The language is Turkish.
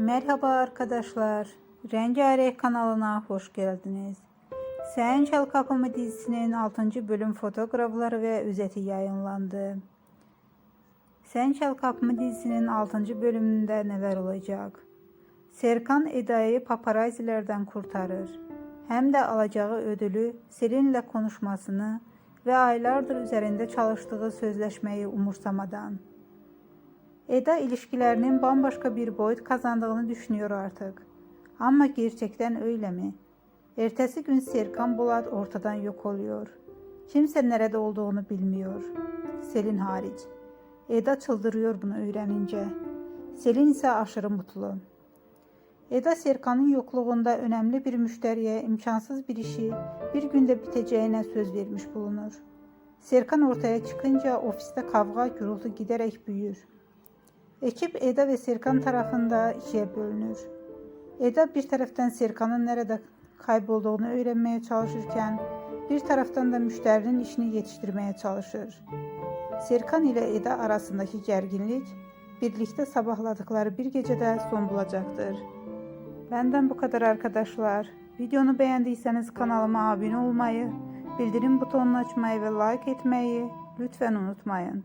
Merhaba arkadaşlar. Rengarenk kanalına hoş geldiniz. Sen Çal Kapımı dizisinin 6. bölüm fotoğrafları ve özeti yayınlandı. Sen Çal Kapımı dizisinin 6. bölümünde neler olacak? Serkan Eda'yı paparazilerden kurtarır. Hem de alacağı ödülü Selin'le konuşmasını ve aylardır üzerinde çalıştığı sözleşmeyi umursamadan. Eda ilişkilerinin bambaşka bir boyut kazandığını düşünüyor artık. Ama gerçekten öyle mi? Ertesi gün Serkan Bulat ortadan yok oluyor. Kimse nerede olduğunu bilmiyor. Selin hariç. Eda çıldırıyor bunu öğrenince. Selin ise aşırı mutlu. Eda Serkan'ın yokluğunda önemli bir müşteriye imkansız bir işi bir günde biteceğine söz vermiş bulunur. Serkan ortaya çıkınca ofiste kavga gürültü giderek büyür. Ekip Eda ve Serkan tarafında ikiye bölünür. Eda bir taraftan Serkan'ın nerede kaybolduğunu öğrenmeye çalışırken bir taraftan da müşterinin işini yetiştirmeye çalışır. Serkan ile Eda arasındaki gerginlik birlikte sabahladıkları bir gecede son bulacaktır. Benden bu kadar arkadaşlar. Videonu beğendiyseniz kanalıma abone olmayı, bildirim butonunu açmayı ve like etmeyi lütfen unutmayın.